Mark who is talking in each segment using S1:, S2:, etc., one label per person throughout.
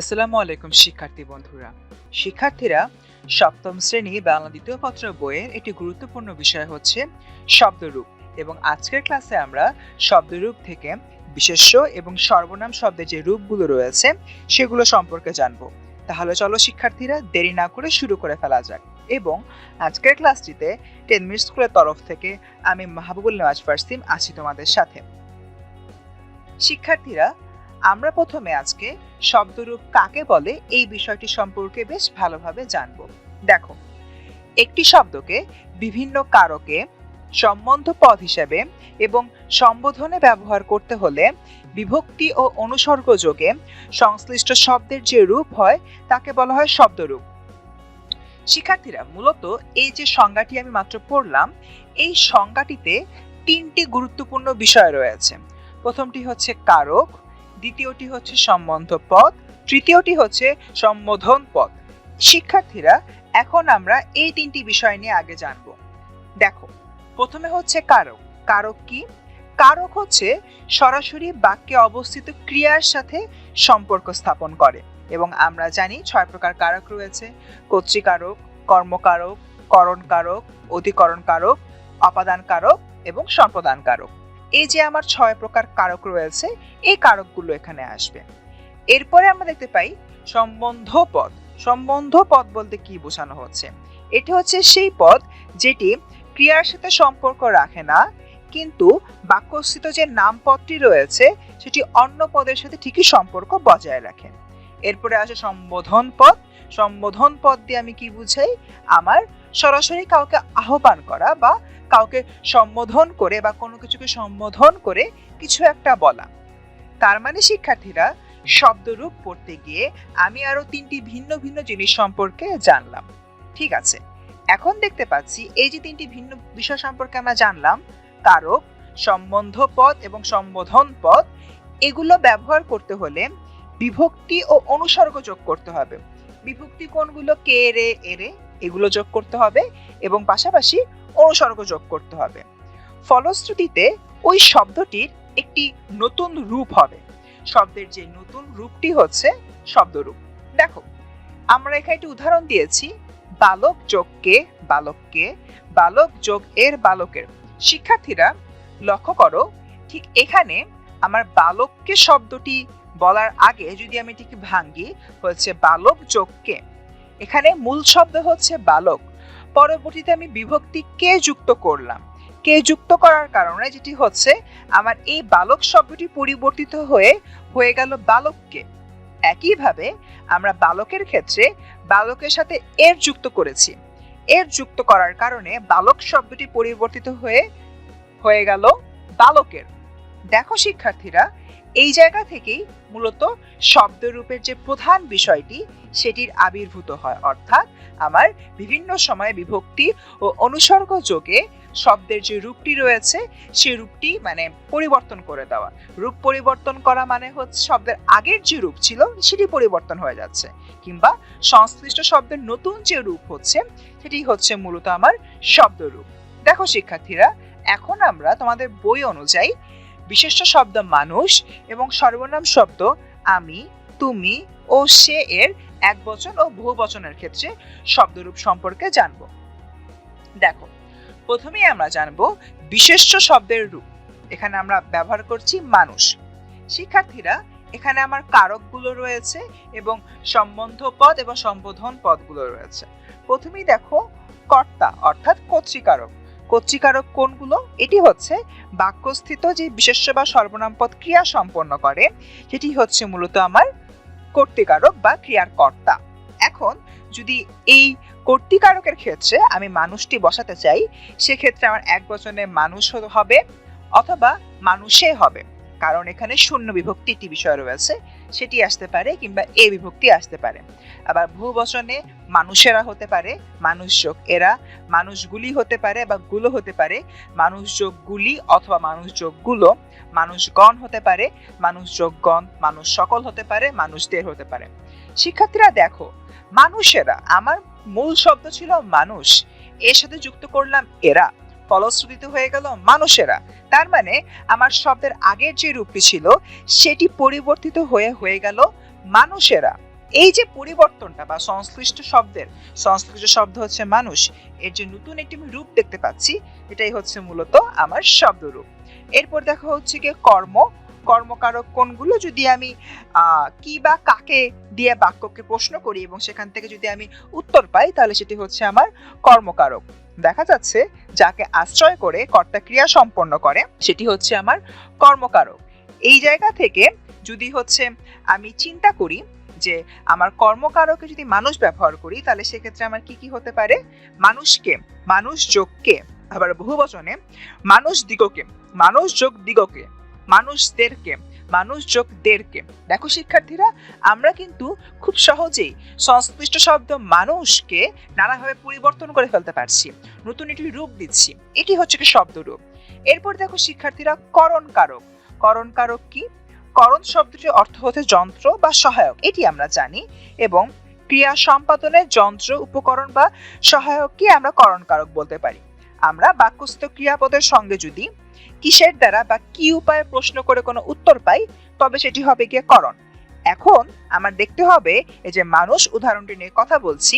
S1: আসসালামু আলাইকুম, শিক্ষার্থী বন্ধুরা। শিক্ষার্থীরা সপ্তম শ্রেণি বাংলা দ্বিতীয় পত্র বইয়ের একটি গুরুত্বপূর্ণ বিষয় হচ্ছে শব্দরূপ এবং আজকের ক্লাসে আমরা শব্দরূপ থেকে বিশেষ্য এবং সর্বনাম শব্দের যে রূপগুলো রয়েছে সেগুলো সম্পর্কে জানব। তাহলে চলো শিক্ষার্থীরা দেরি না করে শুরু করে ফেলা যাক এবং আজকের ক্লাসটিতে টেন মিনিট স্কুলের তরফ থেকে আমি মাহবুবুল নেওয়াজ ফারসিম আছি তোমাদের সাথে। শিক্ষার্থীরা আমরা প্রথমে আজকে শব্দরূপ কাকে বলে এই বিষয়টি সম্পর্কে বেশ ভালোভাবে জানব। দেখো, একটি শব্দকে বিভিন্ন কারকে সম্বন্ধ পদ হিসেবে এবং সম্বোধনে ব্যবহার করতে হলে বিভক্তি ও অনুসর্গ যোগে সংশ্লিষ্ট শব্দের যে রূপ হয়, তাকে বলা হয় শব্দরূপ। শিক্ষার্থীরা, মূলত এই যে সংজ্ঞাটি আমি মাত্র পড়লাম, এই সংজ্ঞাটিতে তিনটি গুরুত্বপূর্ণ বিষয় রয়েছে। প্রথমটি হচ্ছে কারক দ্বিতীয়টি হচ্ছে সম্বন্ধ পদ তৃতীয়টি হচ্ছে সম্বোধন পদ শিক্ষার্থীরা, এখন আমরা এই তিনটি বিষয় নিয়ে আগে জানব। দেখো, প্রথমে হচ্ছে কারক। কারক কি? কারক হচ্ছে সরাসরি বাক্যে অবস্থিত ক্রিয়ার সাথে সম্পর্ক স্থাপন করে এবং আমরা জানি ছয় প্রকার কারক রয়েছে। কর্তৃকারক, কর্মকারক, করণকারক অধিকরণ কারক অপাদান কারক এবং সম্প্রদান কারক এই যে আমার ছয় প্রকার কারক রয়েছে, এই কারকগুলো এখানে আসবে। এরপরে আমরা দেখতে পাই সম্বন্ধ পদ। সম্বন্ধ পদ বলতে কি বোঝানো হচ্ছে? এটি হচ্ছে সেই পদ যেটি ক্রিয়ার সাথে সম্পর্ক রাখে না, কিন্তু বাক্যস্থিত যে নাম পদটি রয়েছে, সেটি অন্য পদের সাথে ঠিকই সম্পর্ক বজায় রাখে। এরপরে আসে সম্বোধন পদ। সম্বোধন পদ দিয়ে আমি কি বুঝাই? আমার সরাসরি কাউকে আহ্বান করা বা কাউকে সম্বোধন করে বা কোনো কিছুকে সম্বোধন করে কিছু একটা বলা। তার মানে শিক্ষার্থীরা শব্দরূপ পড়তে গিয়ে আমি আরও তিনটি ভিন্ন ভিন্ন জিনিস সম্পর্কে জানলাম। ঠিক আছে, এখন দেখতে পাচ্ছি এই যে তিনটি ভিন্ন বিষয় সম্পর্কে আমরা জানলাম কারক সম্বন্ধ পদ এবং সম্বোধন পদ এগুলো ব্যবহার করতে হলে বিভক্তি ও অনুসর্গ যোগ করতে হবে। বিভক্তি কোনগুলো কে রে এরে এগুলো যোগ করতে হবে এবং পাশাপাশি অনুসর্গ যোগ করতে হবে। ফলশ্রুতিতে ওই শব্দটির একটি নতুন রূপ হবে। শব্দের যে নতুন রূপটি হচ্ছে শব্দরূপ। দেখো, আমরা এখানে একটি উদাহরণ দিয়েছি, বালক যোগকে বালককে বালক যোগ এর বালকের। শিক্ষার্থীরা, লক্ষ্য করো, ঠিক এখানে আমার বালককে শব্দটি বলার আগে যদি আমি এটিকে ভাঙ্গি, হচ্ছে বালক যোগকে এখানে মূল শব্দ হচ্ছে বালক। পরবর্তীতে আমি বিভক্তি কে যুক্ত করলাম? কে যুক্ত করার কারণে যেটি হচ্ছে, আমার এই বালক শব্দটি পরিবর্তিত হয়ে হয়ে গেল বালককে। একইভাবে আমরা বালকের ক্ষেত্রে বালকের সাথে এর যুক্ত করেছি। এর যুক্ত করার কারণে বালক শব্দটি পরিবর্তিত হয়ে হয়ে গেল বালকের। দেখো শিক্ষার্থীরা, এই জায়গা থেকেই মূলত শব্দরূপের যে প্রধান বিষয়টি সেটির আবির্ভূত হয়। অর্থাৎ আমার বিভিন্ন সময়ে বিভক্তি ও অনুসর্গ যোগে শব্দের যে রূপটি রয়েছে সেই রূপটি মানে পরিবর্তন করে দেওয়া। রূপ পরিবর্তন করা মানে হচ্ছে শব্দের আগের যে রূপ ছিল, সেটি পরিবর্তন হয়ে যাচ্ছে। কিংবা সংশ্লিষ্ট শব্দের নতুন যে রূপ হচ্ছে, সেটি হচ্ছে মূলত আমার শব্দরূপ দেখো শিক্ষার্থীরা, এখন আমরা তোমাদের বই অনুযায়ী বিশেষ্য শব্দ মানুষ এবং সর্বনাম শব্দ আমি, তুমি ও সে এর এক বচন ও বহু বচনের ক্ষেত্রে শব্দরূপ সম্পর্কে জানব। দেখো, প্রথমেই আমরা জানব বিশেষ্য শব্দের রূপ। এখানে আমরা ব্যবহার করছি মানুষ। শিক্ষার্থীরা, এখানে আমার কারকগুলো রয়েছে এবং সম্বন্ধ পদ এবং সম্বোধন পদগুলো রয়েছে। প্রথমেই দেখো, কর্তা অর্থাৎ কর্তৃকারক। কর্তৃকারক কোনগুলো? এটি হচ্ছে বাক্যস্থিত যে বিশেষ্য বা সর্বনাম পদ ক্রিয়া সম্পন্ন করে, সেটি হচ্ছে মূলত আমার কর্তৃকারক বা ক্রিয়ার কর্তা এখন যদি এই কর্তিকারকের ক্ষেত্রে আমি মানুষটি বসাতে চাই, সেক্ষেত্রে আমার এক বচনে মানুষ হবে অথবা মানুষে হবে। কারণ এখানে শূন্য বিভক্তি একটি বিষয় রয়েছে। সেটি আসতে পারে কিংবা এ বিভক্তি আসতে পারে। আবার বহু বচনে মানুষেরা হতে পারে, মানুষ যোগ এরা মানুষগুলি হতে পারে বা গুলো হতে পারে, মানুষ যোগ গুলি অথবা মানুষ যোগগুলো মানুষগণ হতে পারে, মানুষ যোগ গণ, মানুষ সকল হতে পারে মানুষদের হতে পারে। শিক্ষার্থীরা দেখো, মানুষেরা, আমার মূল শব্দ ছিল মানুষ, এর সাথে যুক্ত করলাম এরা। ফলশ্রুতিতে হয়ে গেল মানুষেরা। তার মানে আমার শব্দের আগের যে রূপটি ছিল, সেটি পরিবর্তিত হয়ে হয়ে গেল মানুষেরা। এই যে পরিবর্তনটা বা সংশ্লিষ্ট শব্দের, সংশ্লিষ্ট শব্দ হচ্ছে মানুষ, এর যে নতুন একটি আমি রূপ দেখতে পাচ্ছি, এটাই হচ্ছে মূলত আমার শব্দরূপ। এরপর দেখা হচ্ছে গিয়ে কর্ম। কর্মকারক কোনগুলো যদি আমি কি বা কাকে দিয়ে বাক্যকে প্রশ্ন করি এবং সেখান থেকে যদি আমি উত্তর পাই, তাহলে সেটি হচ্ছে আমার কর্মকারক। দেখা যাচ্ছে যাকে আশ্রয় করে কর্তা ক্রিয়া সম্পন্ন করে, সেটি হচ্ছে আমার কর্মকারক। এই জায়গা থেকে যদি হচ্ছে আমি চিন্তা করি যে আমার কর্মকারকে যদি মানুষ ব্যবহার করি, তাহলে সেক্ষেত্রে আমার কি কি হতে পারে? মানুষকে, মানুষ যোগকে, আবার বহু বচনে মানুষ দিগকে, মানুষ যোগ দিগকে মানুষদেরকে মানুষ যোগ দেরকে দেখো শিক্ষার্থীরা, আমরা কিন্তু খুব সহজেই সংশ্লিষ্ট শব্দ মানুষকে নানাভাবে পরিবর্তন করে ফেলতে পারছি। নতুন একটি রূপ দিচ্ছি। এটি হচ্ছে কি শব্দরূপ। এরপর দেখো শিক্ষার্থীরা করণ কারক করণ কারক কি? করণ শব্দটির অর্থ হচ্ছে যন্ত্র বা সহায়ক। এটি আমরা জানি। এবং ক্রিয়া সম্পাদনের যন্ত্র, উপকরণ বা সহায়ককে আমরা করণ কারক বলতে পারি। আমরা বাক্যস্থ ক্রিয়াপদের সঙ্গে যদি কিসের দ্বারা বা কি উপায়ে প্রশ্ন করে কোনো উত্তর পাই, তবে সেটি হবে গিয়ে করণ। এখন আমার দেখতে হবে এই যে মানুষ উদাহরণটি নিয়ে কথা বলছি,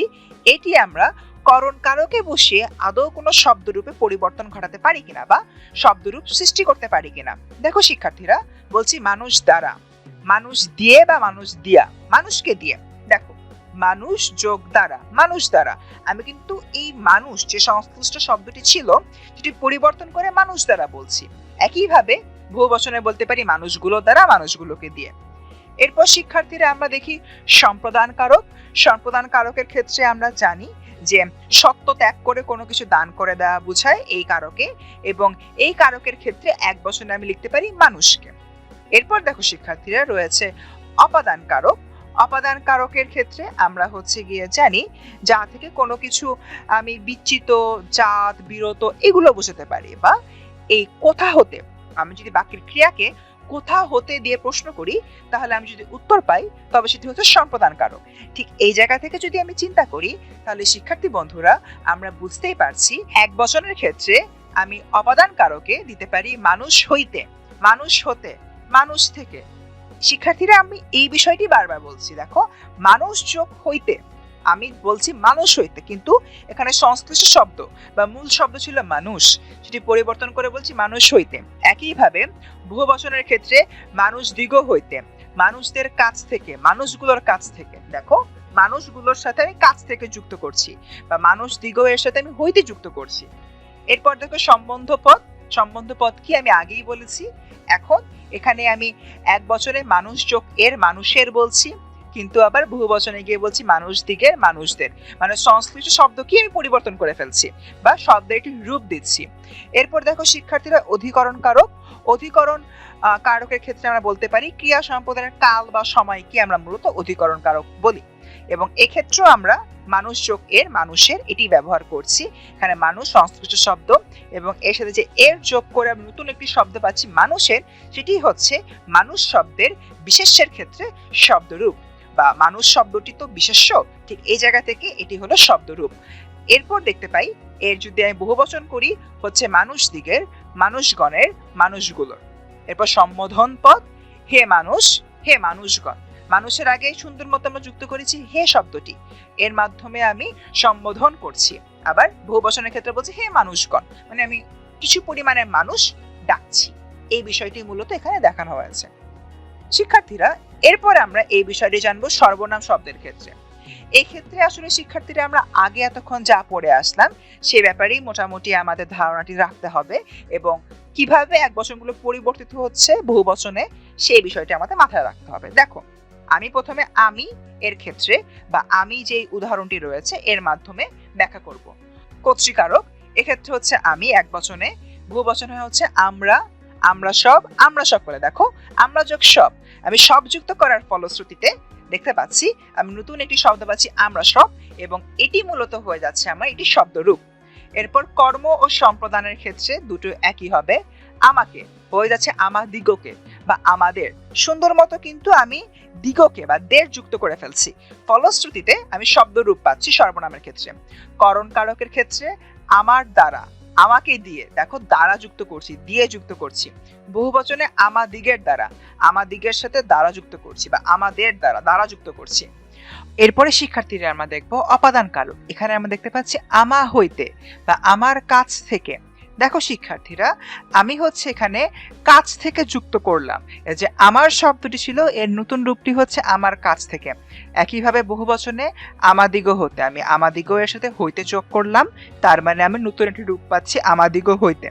S1: এটি আমরা করণ কারকে বসিয়ে আদৌ কোনো শব্দরূপে পরিবর্তন ঘটাতে পারি কিনা বা শব্দরূপ সৃষ্টি করতে পারি কিনা। দেখো শিক্ষার্থীরা, বলছি মানুষ দ্বারা। মানুষ দিয়ে বা মানুষ দিয়া। মানুষকে দিয়ে। মানুষ যোগ দ্বারা, মানুষ দ্বারা। আমি কিন্তু এই মানুষ যে সংশ্লিষ্ট শব্দটি ছিল, সেটি পরিবর্তন করে মানুষ দ্বারা বলছি। একইভাবে বহু বচনে বলতে পারি মানুষগুলো দ্বারা মানুষগুলোকে দিয়ে। এরপর শিক্ষার্থীরা আমরা দেখি সম্প্রদান কারক সম্প্রদান কারকের ক্ষেত্রে আমরা জানি যে সত্য ত্যাগ করে কোনো কিছু দান করে দেওয়া বোঝায় এই কারকে এবং এই কারকের ক্ষেত্রে এক বছরে আমি লিখতে পারি মানুষকে। এরপর দেখো শিক্ষার্থীরা রয়েছে অপাদান কারক অপাদান কারকের ক্ষেত্রে আমরা হচ্ছে গিয়ে জানি যা থেকে কোনো কিছু আমি বিচ্ছিত জাত, বিরত এগুলো বোঝাতে পারি বা এই কোথা হতে, আমি যদি বাক্যের ক্রিয়াকে কোথা হতে দিয়ে প্রশ্ন করি, তাহলে আমি যদি উত্তর পাই, তবে সেটি হচ্ছে সম্প্রদান কারক ঠিক এই জায়গা থেকে যদি আমি চিন্তা করি, তাহলে শিক্ষার্থী বন্ধুরা, আমরা বুঝতেই পারছি এক বচনের ক্ষেত্রে আমি অপাদান কারকে দিতে পারি মানুষ হইতে, মানুষ হতে, মানুষ থেকে। শিক্ষার্থীরা, আমি এই বিষয়টি বারবার বলছি, দেখো, মানুষ যোগ হইতে, আমি বলছি মানুষ হইতে, কিন্তু এখানে সংশ্লিষ্ট শব্দ বা মূল শব্দ ছিল মানুষ, সেটি পরিবর্তন করে বলছি মানুষ হইতে। একইভাবে বহু বচনের ক্ষেত্রে মানুষ দিগ হইতে, মানুষদের কাছ থেকে, মানুষগুলোর কাছ থেকে, দেখো, মানুষগুলোর সাথে আমি কাছ থেকে যুক্ত করছি, বা মানুষ দিগ এর সাথে আমি হইতে যুক্ত করছি। এরপর দেখো সম্বন্ধ পদ সম্বন্ধ পদ কি আমি আগেই বলেছি, এখন এখানে আমি এক বছরে মানুষ চোখ এর মানুষের বলছি, কিন্তু আবার বহু বচনে গিয়ে বলছি মানুষ দিকের মানুষদের। মানে সংশ্লিষ্ট শব্দ কি আমি পরিবর্তন করে ফেলছি বা শব্দের একটি রূপ দিচ্ছি। এরপর দেখো শিক্ষার্থীরা অধিকরণ কারক অধিকরণ কারকের ক্ষেত্রে আমরা বলতে পারি ক্রিয়া সম্পাদনের কাল বা সময় কি আমরা মূলত অধিকরণ কারক বলি। এবং এক্ষেত্রেও আমরা মানুষ যোগ এর মানুষের এটি ব্যবহার করছি। এখানে মানুষ সংশ্লিষ্ট শব্দ এবং এর সাথে যে এর যোগ করে আমি নতুন একটি শব্দ পাচ্ছি মানুষের, সেটি হচ্ছে মানুষ শব্দের বিশেষ্যের ক্ষেত্রে শব্দরূপ বা মানুষ শব্দটি তো বিশেষ্য, ঠিক এই জায়গা থেকে এটি হলো শব্দরূপ। এরপর দেখতে পাই, এর যদি আমি বহুবচন করি, হচ্ছে মানুষ দিগের মানুষগণের মানুষগুলোর। এরপর সম্বোধন পদ, হে মানুষ, হে মানুষগণ। মানুষের আগে সুন্দর মতো আমরা যুক্ত করেছি হে শব্দটি। এর মাধ্যমে আমি সম্বোধন করছি। আবার বহু বচনের ক্ষেত্রে বলছি, হে মানুষগণ। মানে আমি কিছু পরিমাণের মানুষ ডাকছি। এই বিষয়টি মূলত এখানে দেখানো হয়েছে। শিক্ষার্থীরা, এরপর আমরা এই বিষয়টি জানব সর্বনাম শব্দের ক্ষেত্রে। এই ক্ষেত্রে আসলে শিক্ষার্থীরা, আমরা আগে এতক্ষণ যা পড়ে আসলাম, সে ব্যাপারেই মোটামুটি আমাদের ধারণাটি রাখতে হবে এবং কীভাবে এক বচনগুলো পরিবর্তিত হচ্ছে বহু বচনে সেই বিষয়টি আমাদের মাথায় রাখতে হবে। দেখো আমি প্রথমে আমি এর ক্ষেত্রে বা আমি যে উদাহরণটি রয়েছে এর মাধ্যমে ব্যাখ্যা করব। কর্তৃকারক এক্ষেত্রে হচ্ছে আমি এক বচনে বহু বচনে হচ্ছে আমরা আমরা সব আমরা সব সকলে দেখো, আমরা যোগ সব। আমি সব যুক্ত করার ফলশ্রুতিতে দেখতে পাচ্ছি, আমি নতুন একটি শব্দ পাচ্ছি, আমরা সব, এবং এটি মূলত হয়ে যাচ্ছে আমার একটি শব্দরূপ। এরপর কর্ম ও সম্প্রদানের ক্ষেত্রে দুটো একই হবে। আমাকে, হয়ে যাচ্ছে আমার দিগকে। বা আমাদের। সুন্দর মতো কিন্তু আমি দিগকে বা দের যুক্ত করে ফেলছি। ফলশ্রুতিতে আমি শব্দ রূপ পাচ্ছি সর্বনামের ক্ষেত্রে। করণ কারকের ক্ষেত্রে আমার দ্বারা, আমাকে দিয়ে, দেখো, দ্বারা যুক্ত করছি, দিয়ে যুক্ত করছি। বহু বচনে আমাদিগের দ্বারা আমাদিগের সাথে দ্বারা যুক্ত করছি বা আমাদের দ্বারা দ্বারা যুক্ত করছি। এরপরে শিক্ষার্থীরা আমরা দেখব অপাদান কারক। এখানে আমরা দেখতে পাচ্ছি আমা হইতে বা আমার কাছ থেকে দেখো শিক্ষার্থীরা, আমি হচ্ছে এখানে কাছ থেকে যুক্ত করলাম। যে আমার শব্দটি ছিল, এর নতুন রূপটি হচ্ছে আমার কাছ থেকে। একইভাবে বহু বচনে আমাদিগ হতে। আমি আমাদিগ এর সাথে হইতে যোগ করলাম, তার মানে আমি নতুন একটি রূপ পাচ্ছি আমাদিগ হইতে।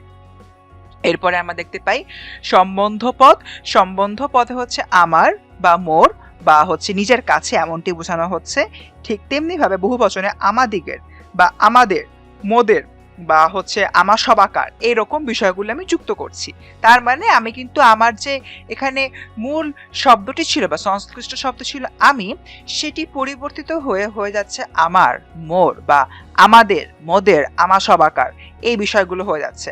S1: এরপরে আমরা দেখতে পাই সম্বন্ধ পদ সম্বন্ধ পদে হচ্ছে আমার বা মোর বা হচ্ছে নিজের কাছে, এমনটি বোঝানো হচ্ছে। ঠিক তেমনি ভাবে বহু বচনে আমাদিগের বা আমাদের, মোদের বা হচ্ছে আমার সবাকার এরকম বিষয়গুলো আমি যুক্ত করছি। তার মানে আমি কিন্তু আমার যে এখানে মূল শব্দটি ছিল বা সংশ্লিষ্ট শব্দ ছিল আমি, সেটি পরিবর্তিত হয়ে হয়ে যাচ্ছে আমার, মোর বা আমাদের, মোদের, আমার সবাকার এই বিষয়গুলো হয়ে যাচ্ছে।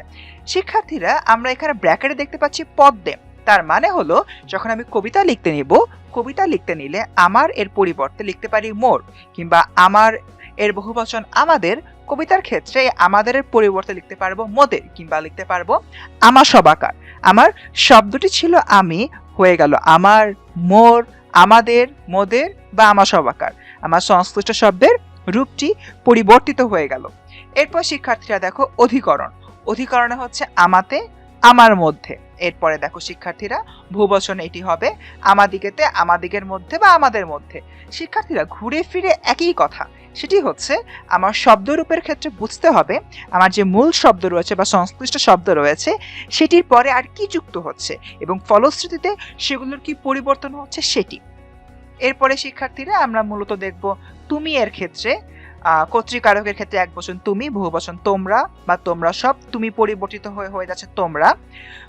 S1: শিক্ষার্থীরা, আমরা এখানে ব্র্যাকেটে দেখতে পাচ্ছি পদ্মে। তার মানে হলো, যখন আমি কবিতা লিখতে নিব, কবিতা লিখতে নিলে আমার এর পরিবর্তে লিখতে পারি মোর, কিংবা আমার এর বহুবচন আমাদের কবিতার ক্ষেত্রে আমাদের পরিবর্তে লিখতে পারব মোদের কিংবা লিখতে পারব আমার সবাকার। আমার শব্দটি ছিল আমি, হয়ে গেল আমার, মোর, আমাদের, মোদের বা আমার সবাকার। আমার সংশ্লিষ্ট শব্দের রূপটি পরিবর্তিত হয়ে গেল। এরপর শিক্ষার্থীরা দেখো অধিকরণ। অধিকরণে হচ্ছে আমাতে, আমার মধ্যে। এরপরে দেখো শিক্ষার্থীরা, ভূবচন এটি হবে আমাদিগেতে আমাদিগের মধ্যে বা আমাদের মধ্যে। শিক্ষার্থীরা ঘুরে ফিরে একই কথা, সেটি হচ্ছে আমার শব্দরূপের ক্ষেত্রে বুঝতে হবে, আমার যে মূল শব্দ রয়েছে বা সংশ্লিষ্ট শব্দ রয়েছে, সেটির পরে আর কি যুক্ত হচ্ছে এবং ফলশ্রুতিতে সেগুলোর কি পরিবর্তন হচ্ছে সেটি। এরপরে শিক্ষার্থীরা আমরা মূলত দেখব তুমি এর ক্ষেত্রে কর্তৃকারকের ক্ষেত্রে এক বচন তুমি, বহু বচন তোমরা, বা তোমরা সব, তুমি পরিবর্তিত হয়ে হয়ে যাচ্ছে তোমরা।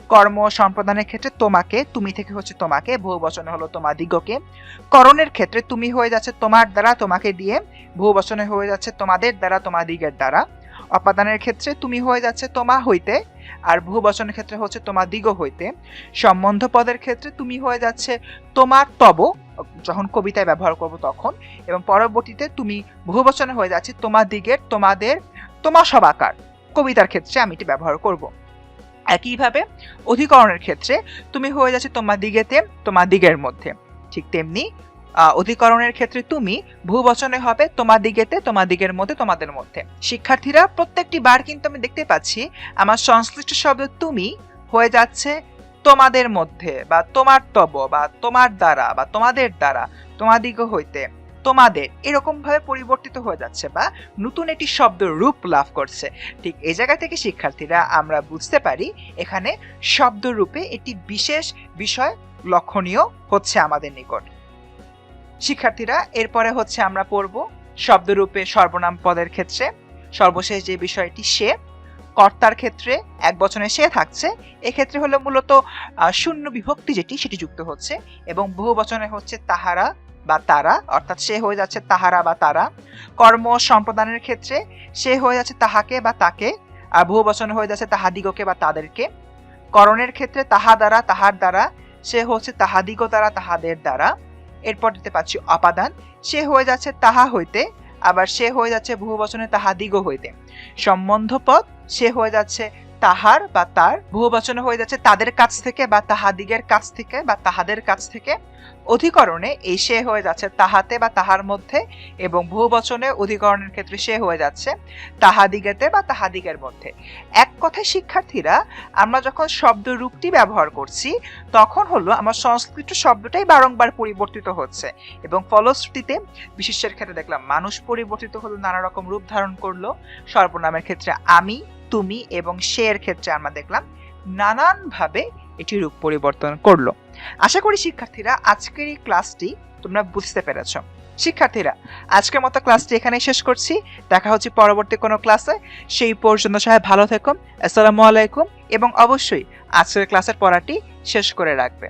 S1: কর্ম সম্প্রদানের ক্ষেত্রে তোমাকে, তুমি থেকে হচ্ছে তোমাকে, বহু বচনে হলো তোমাদিগকে করণের ক্ষেত্রে তুমি হয়ে যাচ্ছে তোমার দ্বারা তোমাকে দিয়ে, বহু বচনে হয়ে যাচ্ছে তোমাদের দ্বারা তোমাদিগের দ্বারা। অপাদানের ক্ষেত্রে তুমি হয়ে যাচ্ছে তোমা হইতে, আর বহু বচনের ক্ষেত্রে হচ্ছে তোমা দিগ হইতে। সম্বন্ধ পদের ক্ষেত্রে তুমি হয়ে যাচ্ছে তোমার তব যখন কবিতায় ব্যবহার করব তখন, এবং পরবর্তীতে তুমি বহু বচনে হয়ে যাচ্ছে তোমার দিগের তোমাদের তোমা সবাকার কবিতার ক্ষেত্রে আমি এটি ব্যবহার করব। একইভাবে অধিকরণের ক্ষেত্রে তুমি হয়ে যাচ্ছে তোমার দিগেতে তোমার দিগের মধ্যে। ঠিক তেমনি অধিকরণের ক্ষেত্রে তুমি বহুবচনে হবে তোমার দিগেতে তোমার দিগের মধ্যে, তোমাদের মধ্যে। শিক্ষার্থীরা, প্রত্যেকটি বার কিন্তু আমি দেখতে পাচ্ছি, আমার সংশ্লিষ্ট শব্দ তুমি হয়ে যাচ্ছে তোমাদের মধ্যে, বা তোমার তব, বা তোমার দ্বারা, বা তোমাদের দ্বারা, তোমাদিগ হইতে তোমাদের এরকম ভাবে পরিবর্তিত হয়ে যাচ্ছে, বা নতুন একটি শব্দ রূপ লাভ করছে। ঠিক এই জায়গা থেকে, শিক্ষার্থীরা, আমরা বুঝতে পারি, এখানে শব্দ রূপে একটি বিশেষ বিষয় লক্ষণীয় হচ্ছে আমাদের নিকট। শিক্ষার্থীরা, এরপরে হচ্ছে আমরা পড়ব শব্দরূপে সর্বনাম পদের ক্ষেত্রে। সর্বশেষ যে বিষয়টি সে কর্তার ক্ষেত্রে এক বচনে সে থাকছে, এক্ষেত্রে হলো মূলত শূন্য বিভক্তি যেটি, সেটি যুক্ত হচ্ছে এবং বহু বচনে হচ্ছে তাহারা বা তারা, অর্থাৎ সে হয়ে যাচ্ছে তাহারা বা তারা। কর্ম সম্প্রদানের ক্ষেত্রে সে হয়ে যাচ্ছে তাহাকে বা তাকে, আর বহু বচনে হয়ে যাচ্ছে তাহাদিগকে বা তাদেরকে। করণের ক্ষেত্রে তাহা দ্বারা, তাহার দ্বারা, সে হচ্ছে তাহাদিগ দ্বারা, তাহাদের দ্বারা। এরপর দিতে পারছি অপাদান, সে হয়ে যাচ্ছে তাহা হইতে, আবার সে হয়ে যাচ্ছে বহু বচনে তাহাদিগ হইতে। সম্বন্ধ পদ সে হয়ে যাচ্ছে তাহার বা তার বহু বচনে হয়ে যাচ্ছে তাদের কাছ থেকে বা তাহাদিগের কাছ থেকে বা তাহাদের কাছ থেকে। অধিকরণে এই সে হয়ে যাচ্ছে তাহাতে বা তাহার মধ্যে এবং বহু বচনে অধিকরণের ক্ষেত্রে সে হয়ে যাচ্ছে তাহাদিগেতে বা তাহাদিগের মধ্যে। এক কথায় শিক্ষার্থীরা, আমরা যখন শব্দ রূপটি ব্যবহার করছি, তখন হলো আমার সংস্কৃত শব্দটাই বারংবার পরিবর্তিত হচ্ছে এবং ফলশ্রুতিতে বিশেষের ক্ষেত্রে দেখলাম মানুষ পরিবর্তিত হলো, নানা রকম রূপ ধারণ করল। সর্বনামের ক্ষেত্রে আমি তুমি এবং সে এর ক্ষেত্রে আমরা দেখলাম নানানভাবে এটি রূপ পরিবর্তন করল। আশা করি শিক্ষার্থীরা আজকের এই ক্লাসটি তোমরা বুঝতে পেরেছ। শিক্ষার্থীরা, আজকের মতো ক্লাসটি এখানে শেষ করছি। দেখা হচ্ছে পরবর্তী কোনো ক্লাসে। সেই পর্যন্ত সবাই ভালো থেকো, আসসালামু আলাইকুম এবং অবশ্যই আজকের ক্লাসের পড়াটি শেষ করে রাখবে।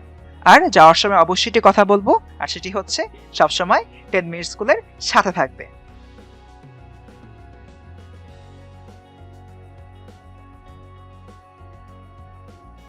S1: আর যাওয়ার সময় অবশ্যই কথা বলব, আর সেটি হচ্ছে সবসময় টেন মিনিট স্কুলের সাথে থাকবে।